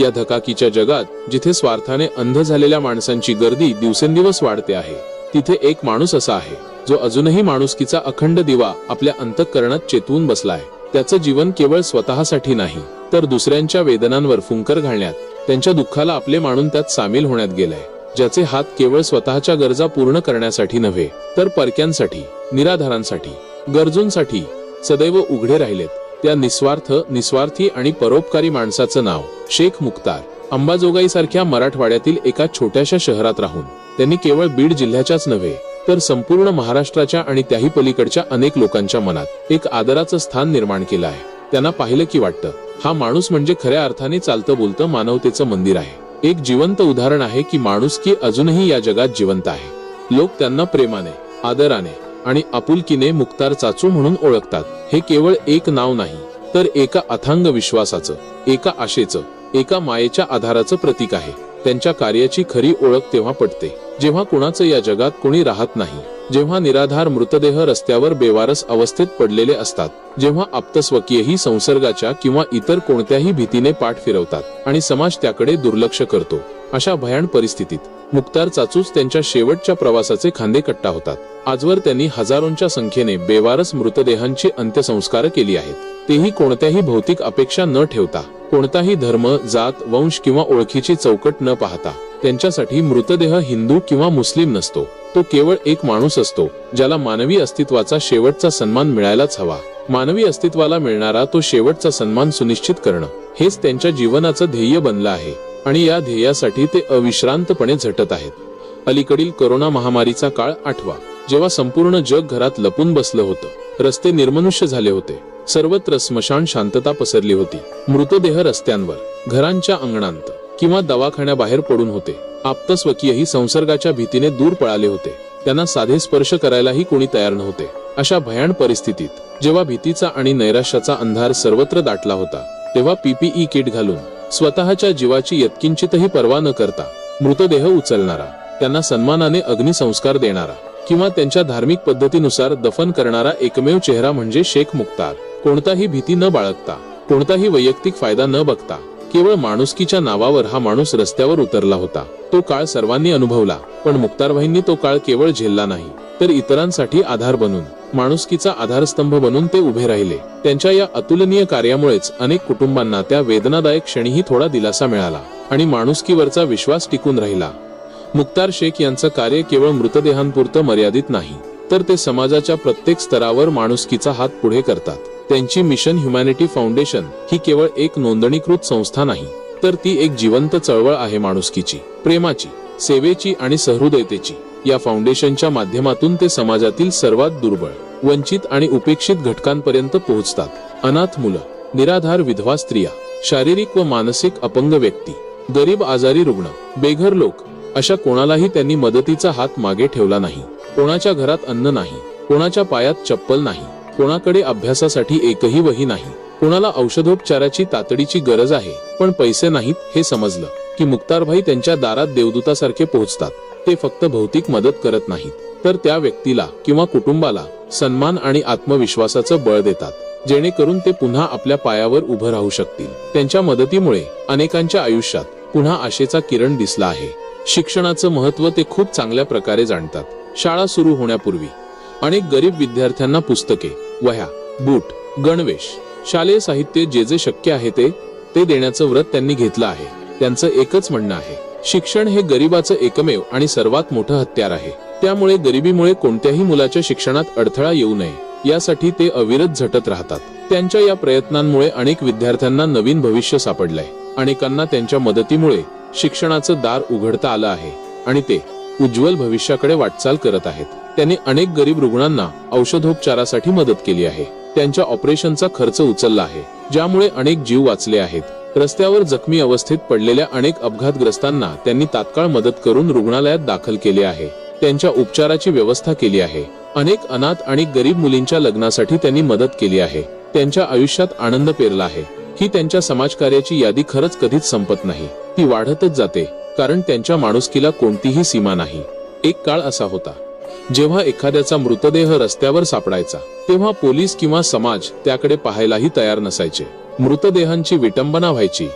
या धकाकीच्या जगात जिथे स्वार्थाने अंध झालेल्या माणसांची गर्दी दिवसेंदिवस वाढते आहे तिथे एक माणूस असा आहे जो अजूनही माणुसकीचा अखंड दिवा आपल्या अंतःकरणात चेतवून बसलाय. त्याचं जीवन केवळ स्वतःसाठी नाही तर दुसऱ्यांच्या वेदनांवर फुंकर घालण्यात त्यांच्या दुःखाला आपले मानून त्यात सामील होण्यात गेलाय. ज्याचे हात केवळ स्वतःच्या गरजा पूर्ण करण्यासाठी नव्हे तर परक्यांसाठी निराधारांसाठी गरजूंसाठी सदैव उघडे राहिलेत. त्या निस्वार्थ निस्वार्थी आणि परोपकारी माणसाचं नाव शेख मुक्तार अंबाजोगाई सारख्या मराठवाड्यातील एका छोट्याशा शहरात राहून. त्यांनी केवळ बीड जिल्ह्याच्याच नव्हे तर संपूर्ण महाराष्ट्राच्या आणि त्याही पलीकडच्या अनेक लोकांच्या मनात एक आदराचं स्थान निर्माण केलं आहे. त्यांना पाहिलं की वाटतं हा माणूस म्हणजे खऱ्या अर्थाने चालतं बोलतं मानवतेचं मंदिर आहे. एक जिवंत उदाहरण आहे की माणूस की अजूनही या जगात जिवंत आहे. लोक त्यांना प्रेमाने आदराने आणि आपुलकीने मुक्तार चाचू म्हणून ओळखतात. हे केवळ एक नाव नाही तर एका अथांग विश्वासाचं एका आशेचं एका मायेच्या आधाराचं प्रतीक आहे. त्यांच्या कार्याची खरी ओळख तेव्हा पटते. जेव्हा कुणाचं या जगात कोणी राहत नाही जेव्हा निराधार मृतदेह रस्त्यावर बेवारस अवस्थेत पडलेले असतात जेव्हा आप्तस्वकीयही संसर्गाच्या किंवा इतर कोणत्याही भीतीने पाठ फिरवतात आणि समाज त्याकडे दुर्लक्ष करतो. अशा भयान परिस्थितीत मुक्तार चाचूच त्यांच्या शेवटच्या प्रवासाचे खांदे कट्टा होतात. आजवर त्यांनी हजारोंच्या संख्येने बेवारस मृतदेहांची अंत्यसंस्कार केली आहेत. तेही कोणत्याही भौतिक अपेक्षा न ठेवता कोणताही धर्म जात वंश किंवा ओळखीची चौकट न पाहता त्यांच्यासाठी मृतदेह हिंदू किंवा मुस्लिम नसतो. तो केवळ एक माणूस असतो ज्याला मानवी अस्तित्वाचा शेवटचा सन्मान मिळायलाच हवा. मानवी अस्तित्वाला मिळणारा तो शेवटचा सन्मान सुनिश्चित करणं हेच त्यांच्या जीवनाचं ध्येय बनलं आहे. आणि या ध्येयासाठी ते अविश्रांतपणे झटत आहेत. अलीकडील कोरोना महामारीचा काळ आठवा जेव्हा संपूर्ण जग घरात लपून बसलं होतं. रस्ते निर्मनुष्य झाले होते. सर्वत्र स्मशान शांतता पसरली होती. मृतदेह रस्त्यांवर घरांच्या अंगणांत किंवा दवाखान्याबाहेर पडून होते. आप्तस्वकीयही संसर्गाच्या भीतीने दूर पळाले होते. त्यांना साधे स्पर्श करायलाही कोणी तयार नव्हते. अशा भयान परिस्थितीत जेव्हा भीतीचा आणि नैराश्याचा अंधार सर्वत्र दाटला होता तेव्हा पीपीई किट घालून स्वतःच्या जीवाची यत्किंचितही पर्वा न करता मृतदेह उचलणारा त्यांना सन्मानाने अग्निसंस्कार देणारा किंवा त्यांच्या धार्मिक पद्धतीनुसार दफन करणारा एकमेव चेहरा म्हणजे शेख मुक्तार कोणताही भीती न बाळगता कोणताही वैयक्तिक फायदा न बघता केवळ माणुसकीच्या नावावर हा माणूस रस्त्यावर उतरला होता. तो काळ सर्वांनी अनुभवला पण मुक्तारभाईंनी तो काळ केवळ झेलला नाही तर इतरांसाठी आधार बनून. माणुसकीचा आधारस्तंभ बनून ते उभे राहिले. त्यांच्या या अतुलनीय कार्यामुळेच अनेक कुटुंबांना त्या वेदनादायक क्षणीही थोडा दिलासा मिळाला आणि माणुसकीवरचा विश्वास टिकून राहिला. मुक्तार शेख यांचं कार्य केवळ मृतदेहांपुरतं मर्यादित नाही तर ते समाजाच्या प्रत्येक स्तरावर माणुसकीचा हात पुढे करतात. त्यांची मिशन ह्युमॅनिटी फाउंडेशन ही केवळ एक नोंदणीकृत संस्था नाही तर ती एक जिवंत चळवळ आहे माणुसकीची प्रेमाची सेवेची आणि सहृदयतेची. या फाउंडेशनच्या माध्यमातून ते समाजातील सर्वात दुर्बळ वंचित आणि उपेक्षित घटकांपर्यंत पोहोचतात. अनाथ मुलं निराधार विधवा स्त्रिया शारीरिक व मानसिक अपंग व्यक्ती गरीब आजारी रुग्ण बेघर लोक अशा कोणालाही त्यांनी मदतीचा हात मागे ठेवला नाही. कोणाच्या घरात अन्न नाही कोणाच्या पायात चप्पल नाही कोणाकडे अभ्यासासाठी एकही वही नाही. कोणाला औषधोपचाराची तातडीची गरज आहे पण पैसे नाहीत हे समजलं की मुक्तारभाई त्यांच्या दारात देवदूतासारखे पोहोचतात. ते फक्त भौतिक मदत करत नाहीत तर त्या व्यक्तीला किंवा कुटुंबाला सन्मान आणि आत्मविश्वासाचं बळ देतात जेणेकरून ते पुन्हा आपल्या पायावर उभं राहू शकतील. त्यांच्या मदतीमुळे अनेकांच्या आयुष्यात पुन्हा आशेचा किरण दिसला आहे. शिक्षणाचं महत्त्व ते खूप चांगल्या प्रकारे जाणतात. शाळा सुरू होण्यापूर्वी अनेक गरीब विद्यार्थ्यांना पुस्तके वह्या बूट गणवेश शालेय साहित्य जे जे शक्य आहे ते ते देण्याचं व्रत त्यांनी घेतलं आहे. त्यांचं एकच म्हणणं आहे शिक्षण हे गरिबाचं एकमेव आणि सर्वात मोठं हत्यार आहे. त्यामुळे गरिबीमुळे कोणत्याही मुलाच्या शिक्षणात अडथळा येऊ नये. यासाठी ते अविरत झटत राहतात. त्यांच्या या प्रयत्नांमुळे अनेक विद्यार्थ्यांना नवीन भविष्य सापडलंय. अनेकांना त्यांच्या मदतीमुळे शिक्षणाचं दार उघडता आलं आहे आणि ते उज्ज्वल भविष्याकडे वाटचाल करत आहेत. त्यांनी अनेक गरीब रुग्णांना औषधोपचारासाठी मदत केली आहे. त्यांच्या ऑपरेशनचा खर्च उचलला आहे ज्यामुळे अनेक जीव वाचले आहेत. रस्त्यावर जखमी अवस्थेत पडलेल्या अनेक अपघातग्रस्तांना त्यांनी तात्काळ मदत करून रुग्णालयात दाखल केले आहे. त्यांच्या उपचाराची व्यवस्था केली आहे. अनेक अनाथ आणि गरीब मुलींच्या लग्नासाठी त्यांनी मदत केली आहे. त्यांच्या आयुष्यात आनंद पेरला आहे. ही त्यांच्या समाजकार्याची यादी खरंच कधीच संपत नाही. ती वाढतच जाते कारण त्यांच्या माणुसकीला कोणतीही सीमा नाही. एक काळ असा होता. जेव्हा एखाद्याचा मृतदेह रस्त्यावर सापडायचा तेव्हा पोलीस किंवा समाज त्याकडे पाहायलाही तयार नसायचे. मृतदेहांची विटंबना व्हायची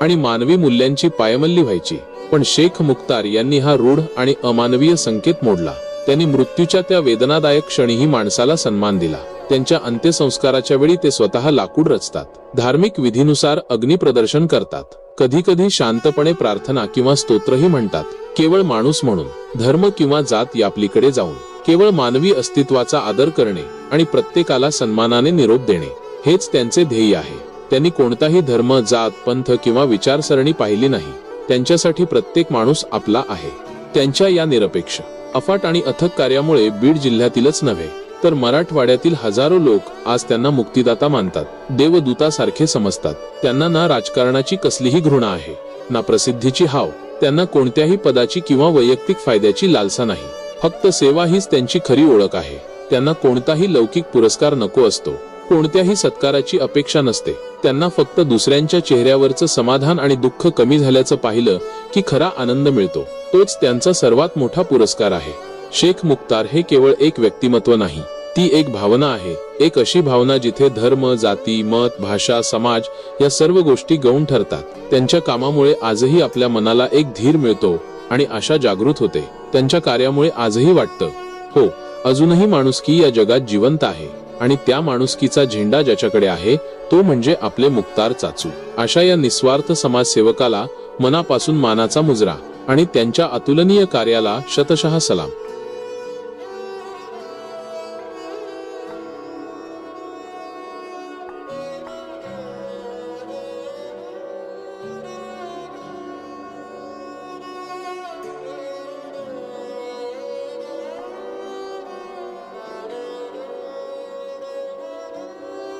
आणि मानवी मूल्यांची पायमल्ली व्हायची. पण शेख मुख्तार यांनी हा रूढ आणि अमानवीय संकेत मोडला. त्यांनी मृत्यूच्या त्या वेदनादायक क्षणीही माणसाला सन्मान दिला. त्यांच्या अंत्यसंस्काराच्या वेळी ते स्वतः लाकूड रचतात. धार्मिक विधीनुसार अग्निप्रदर्शन करतात. कधी कधी शांतपणे प्रार्थना किंवा स्तोत्रही म्हणतात. केवळ माणूस म्हणून धर्म किंवा जात यापलीकडे जाऊन केवळ मानवी अस्तित्वाचा आदर करणे आणि प्रत्येकाला सन्मानाने निरोप देणे हेच त्यांचे ध्येय आहे. त्यांनी कोणताही धर्म जात पंथ किंवा विचारसरणी पाहिली नाही. त्यांच्यासाठी प्रत्येक माणूस आपला आहे. त्यांच्या या निरपेक्ष अफाट आणि अथक कार्यामुळे बीड जिल्ह्यातीलच नव्हे तर मराठवाड्यातील हजारो लोक आज त्यांना मुक्तिदाता मानतात देवदूतासारखे समजतात. त्यांना ना राजकारणाची कसलीही घृणा आहे ना प्रसिद्धीची हाव त्यांना कोणत्याही पदाची किंवा वैयक्तिक फायद्याची लालसा नाही. फक्त सेवा हीच त्यांची खरी ओळख आहे. त्यांना कोणताही लौकिक पुरस्कार नको असतो. कोणत्याही सत्काराची अपेक्षा नसते. त्यांना फक्त दुसऱ्यांच्या चेहऱ्यावरचं समाधान आणि दुःख कमी झाल्याचं पाहिलं की खरा आनंद मिळतो. तोच त्यांचा सर्वात मोठा पुरस्कार आहे. शेख मुक्तार हे केवळ एक व्यक्तिमत्व नाही ती एक भावना आहे. एक अशी भावना जिथे धर्म जाती मत भाषा समाज या सर्व गोष्टी गौण ठरतात. त्यांच्या कामामुळे आजही आपल्या मनाला एक धीर मिळतो आणि आशा जागृत होते. त्यांच्या कार्यामुळे आजही वाटतं हो अजूनही माणुसकी या जगात जिवंत आहे. आणि त्या माणुसकीचा झेंडा ज्याच्याकडे आहे तो म्हणजे आपले मुक्तार चाचू. अशा या निस्वार्थ समाजसेवकाला मनापासून मानाचा मुजरा आणि त्यांच्या अतुलनीय कार्याला शतशः सलाम.